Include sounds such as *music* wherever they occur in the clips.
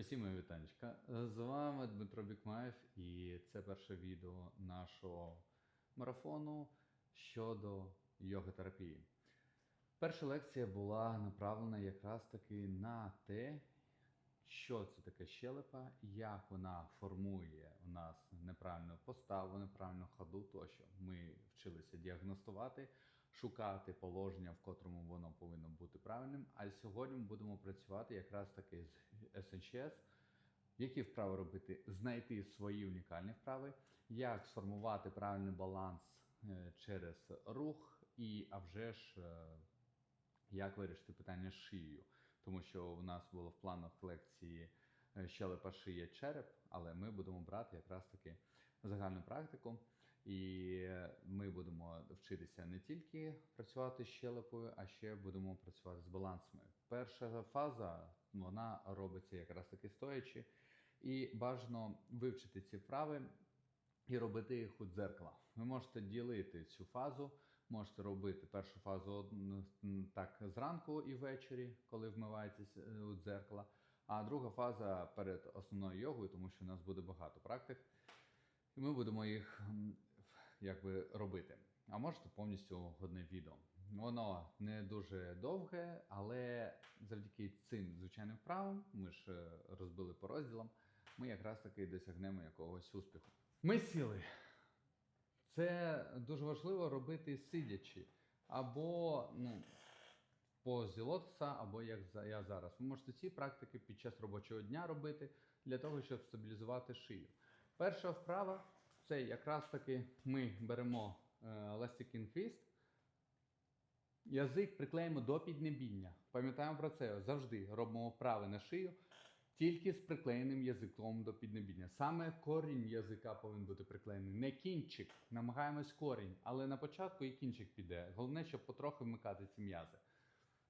Усім вітанечка. З вами Дмитро Бікмаєв, і це перше відео нашого марафону щодо йога-терапії. Перша лекція була направлена якраз таки на те, що це таке щелепа, як вона формує у нас неправильну поставу, неправильну ходу, тощо. Ми вчилися діагностувати, шукати положення, в котрому воно повинно бути правильним. А сьогодні ми будемо працювати якраз таки з SHS, які вправи робити, знайти свої унікальні вправи, як сформувати правильний баланс е, через рух, і а вже ж е, як вирішити питання з шиєю. Тому що у нас було в планах лекції е, щелепа шия череп, але ми будемо брати якраз таки загальну практику. І е, ми будемо вчитися не тільки працювати з щелепою, а ще будемо працювати з балансами. Перша фаза вона робиться якраз таки стоячи, і бажано вивчити ці вправи і робити їх у дзеркала. Ви можете ділити цю фазу, можете робити першу фазу так зранку і ввечері, коли вмиваєтесь е, у дзеркала. А друга фаза перед основною йогою, тому що у нас буде багато практик, і ми будемо їх якби робити. А можете повністю одне відео. Воно не дуже довге, але завдяки цим звичайним вправам, ми ж е, розбили по розділам, ми якраз таки досягнемо якогось успіху. Ми сіли. Це дуже важливо робити сидячи. Або ну, позі лотоса, або як я зараз. Ви можете ці практики під час робочого дня робити для того, щоб стабілізувати шию. Перша вправа це якраз таки ми беремо е, Elastic хвіст, язик приклеїмо до піднебіння. Пам'ятаємо про це завжди робимо вправи на шию. Тільки з приклеєним язиком до піднебіння. Саме корінь язика повинен бути приклеєний, не кінчик. Намагаємось корінь, але на початку і кінчик піде. Головне, щоб потрохи вмикати ці м'язи.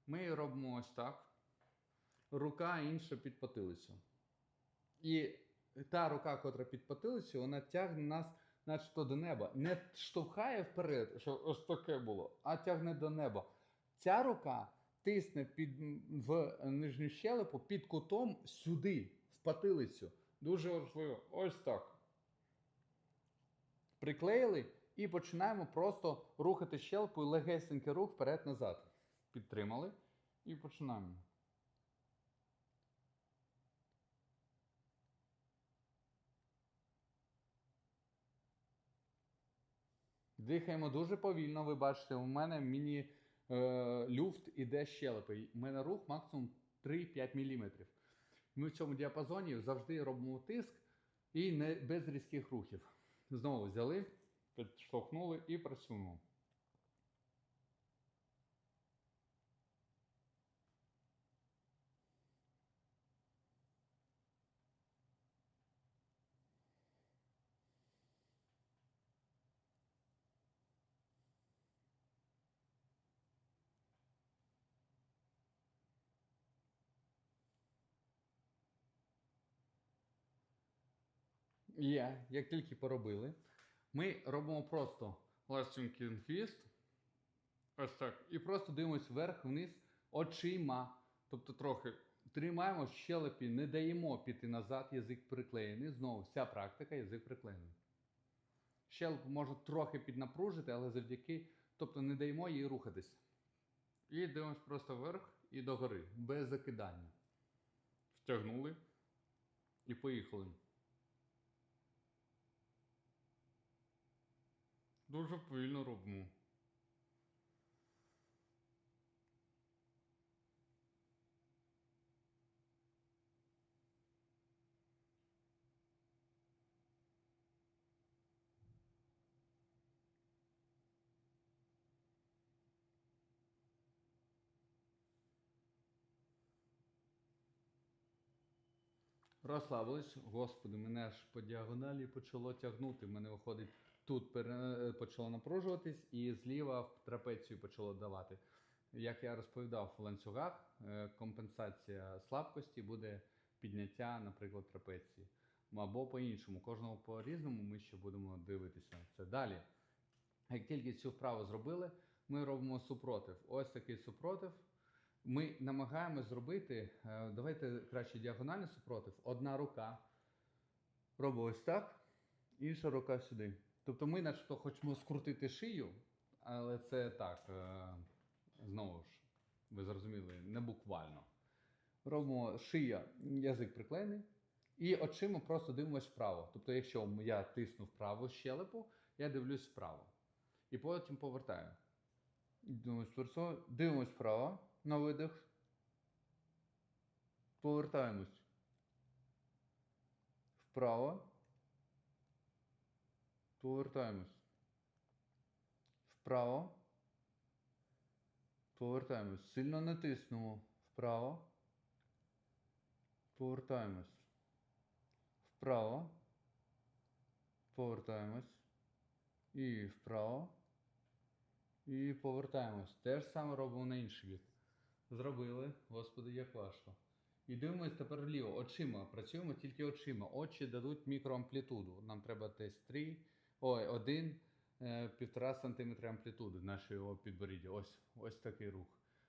Ми робимо ось так. Рука інша під потилицю. І та рука, котра під потилицю, вона тягне нас начебто до неба. Не штовхає вперед, що ось таке було, а тягне до неба. Ця рука тисне під, в нижню щелепу під кутом сюди, в потилицю. Дуже важливо. Ось так. Приклеїли і починаємо просто рухати щелепою легесенький рух вперед-назад. Підтримали і починаємо. Дихаємо дуже повільно. Ви бачите, у мене міні е, іде щелепи. У мене рух максимум 3-5 мм. Ми в цьому діапазоні завжди робимо тиск і не без різких рухів. Знову взяли, підштовхнули і працюємо. Є, як тільки поробили, ми робимо просто ластінкін хвіст. Ось так. І просто дивимося вверх-вниз очима. Тобто трохи тримаємо щелепі, не даємо піти назад, язик приклеєний. Знову вся практика, язик приклеєний. Щелепу можна трохи піднапружити, але завдяки, тобто не даємо їй рухатись. І дивимося просто вверх і догори, без закидання. Втягнули і поїхали. Дуже повільно робимо. Розслабились, господи, мене ж по діагоналі почало тягнути. В Мене виходить тут почало напружуватись, і зліва в трапецію почало давати. Як я розповідав в ланцюгах, е, компенсація слабкості буде підняття, наприклад, трапеції. Або по-іншому, кожного по-різному ми ще будемо дивитися це далі. Як тільки цю вправу зробили, ми робимо супротив. Ось такий супротив. Ми намагаємось зробити, е, давайте краще діагональний супротив. Одна рука робить ось так, інша рука сюди. Тобто ми начебто хочемо скрутити шию, але це так, е, знову ж, ви зрозуміли, не буквально. Робимо шия, язик приклеєний, і очима просто дивимось вправо. Тобто, якщо я тисну вправо щелепу, я дивлюсь вправо. І потім повертаю. Дивимось торсо, дивимось вправо на видих. Повертаємось. Вправо. Повертаємось. Вправо. Повертаємось. Сильно натиснемо. Вправо. Повертаємось. Вправо. Повертаємось. І вправо. І повертаємось. Те ж саме робимо на інший бік. Зробили. Господи, як важко. І дивимось тепер вліво. Очима. Працюємо тільки очима. Очі дадуть мікроамплітуду. Нам треба десь 3, ой, 1, е, 1,5 см амплітуди нашого підборіддя. Ось, ось такий рух.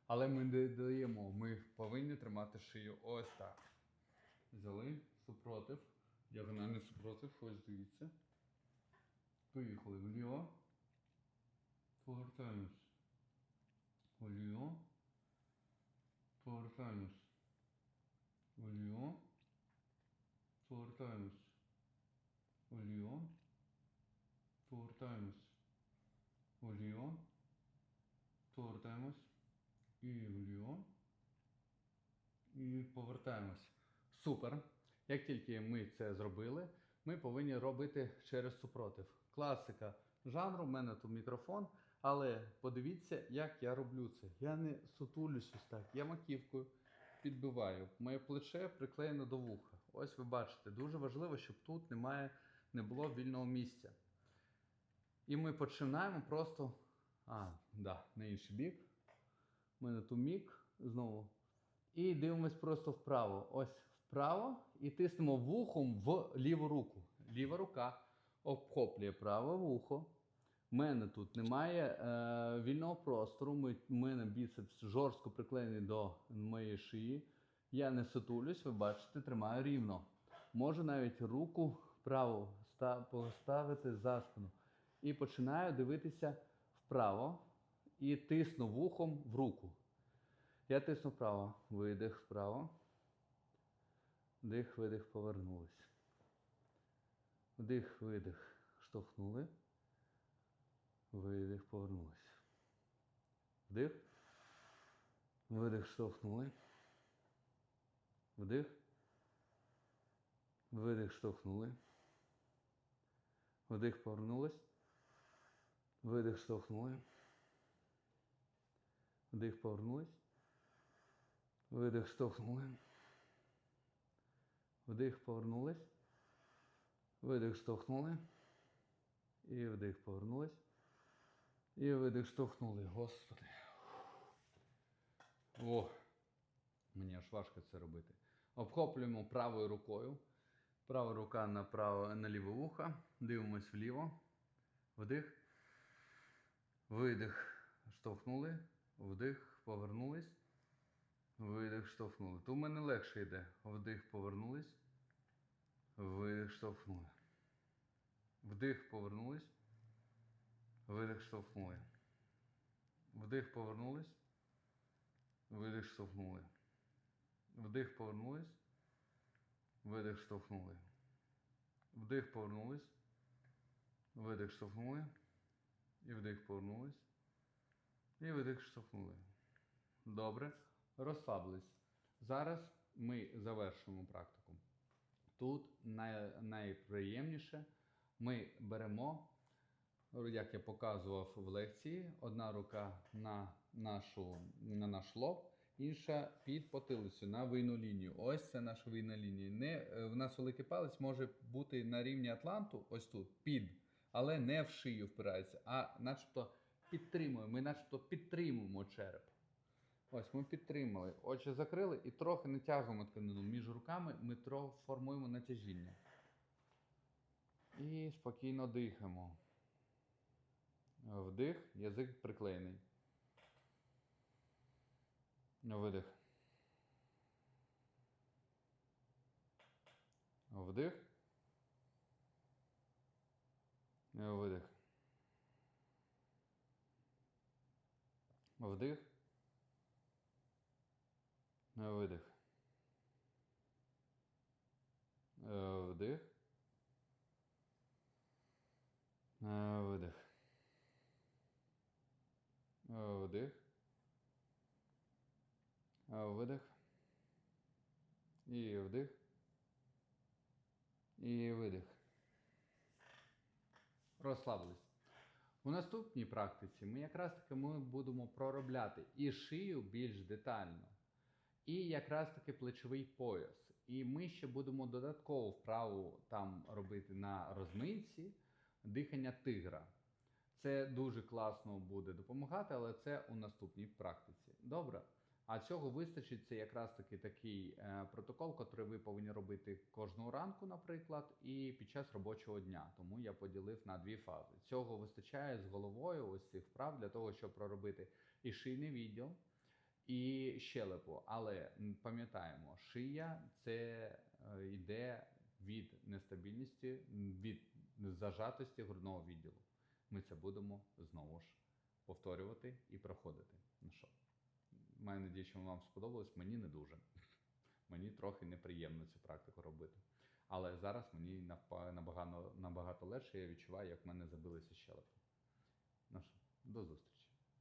Але ми не даємо. Ми повинні тримати шию ось так. Взяли супротив. Діагональний супротив. Ось дивіться. Поїхали вліво. Повертаємось. Вліво. Повертаємось. Вліво. Повертаємось. Вліво. Повертаємось. Вліво. Повертаємось. І вліво. І повертаємось. Супер. Як тільки ми це зробили, ми повинні робити через супротив. Класика жанру, в мене тут мікрофон, але подивіться, як я роблю це. Я не сутулюсь ось так. Я маківкою підбиваю. Моє плече приклеєно до вуха. Ось ви бачите, дуже важливо, щоб тут немає, не було вільного місця. І ми починаємо просто. А, да, на інший бік. У мене тут мік знову. І дивимось просто вправо. Ось вправо і тиснемо вухом в ліву руку. Ліва рука обхоплює праве вухо. У мене тут немає е, вільного простору. Ми, у мене біцепс жорстко приклеєний до моєї шиї. Я не сутулюсь, ви бачите, тримаю рівно. Можу навіть руку праву ста- поставити за спину. І починаю дивитися вправо і тисну вухом в руку. Я тисну вправо, видих вправо. Вдих, видих, повернулись. Вдих, видих, штовхнули. Видих, повернулись. Вдих. Видих, штовхнули. Вдих. Видих, штовхнули. Вдих, повернулись. Видих, штовхнули. Вдих, повернулись. Видих, штовхнули. Вдих, повернулись. Видих, штовхнули. І вдих, повернулись. І видих, штовхнули. Господи. О, мені аж важко це робити. Обхоплюємо правою рукою. Права рука на, право, на ліве вухо. Дивимось вліво. Вдих. Видих. Штовхнули. Вдих, повернулись. Видих, штовхнули. То в мене легше йде. Вдих, повернулись. Видих, штовхнули. Вдих, повернулись. Видих, штовхнули. Вдих, повернулись. Видих, штовхнули. Вдих, повернулись. Видих, штовхнули. Вдих, повернулись. Видих, штовхнули. І вдих, повернулись. І видих, штовхнули. Добре. Розслабились. Зараз ми завершуємо практику. Тут най, найприємніше ми беремо, як я показував в лекції, одна рука на, нашу, на наш лоб, інша під потилицю на вийну лінію. Ось це наша вийна лінія. Не, в нас великий палець може бути на рівні Атланту, ось тут, під, але не в шию впирається, а начебто підтримуємо. Ми начебто підтримуємо череп. Ось ми підтримали. Очі закрили і трохи натягуємо тканину. Між руками ми трохи формуємо натяжіння. І спокійно дихаємо. Вдих, язик приклеєний. Видих. Вдих. Видих. Вдих. Видих. Вдих. Видих. Вдих. Видих. І вдих. І видих. Розслабились. У наступній практиці ми якраз таки ми будемо проробляти і шию більш детально, і якраз таки плечовий пояс. І ми ще будемо додатково вправу там робити на розминці дихання тигра. Це дуже класно буде допомагати, але це у наступній практиці. Добре. А цього вистачить це якраз таки такий е, протокол, який ви повинні робити кожного ранку, наприклад, і під час робочого дня. Тому я поділив на дві фази. Цього вистачає з головою ось цих вправ для того, щоб проробити і шийний відділ, і щелепу. Але пам'ятаємо, шия це е, йде від нестабільності, від зажатості грудного відділу. Ми це будемо знову ж повторювати і проходити. Ну що? Маю надію, що вам сподобалось. Мені не дуже. *laughs* Мені трохи неприємно цю практику робити. Але зараз мені набагато, набагато легше, я відчуваю, як в мене забилися щелепи. Ну що, до зустрічі.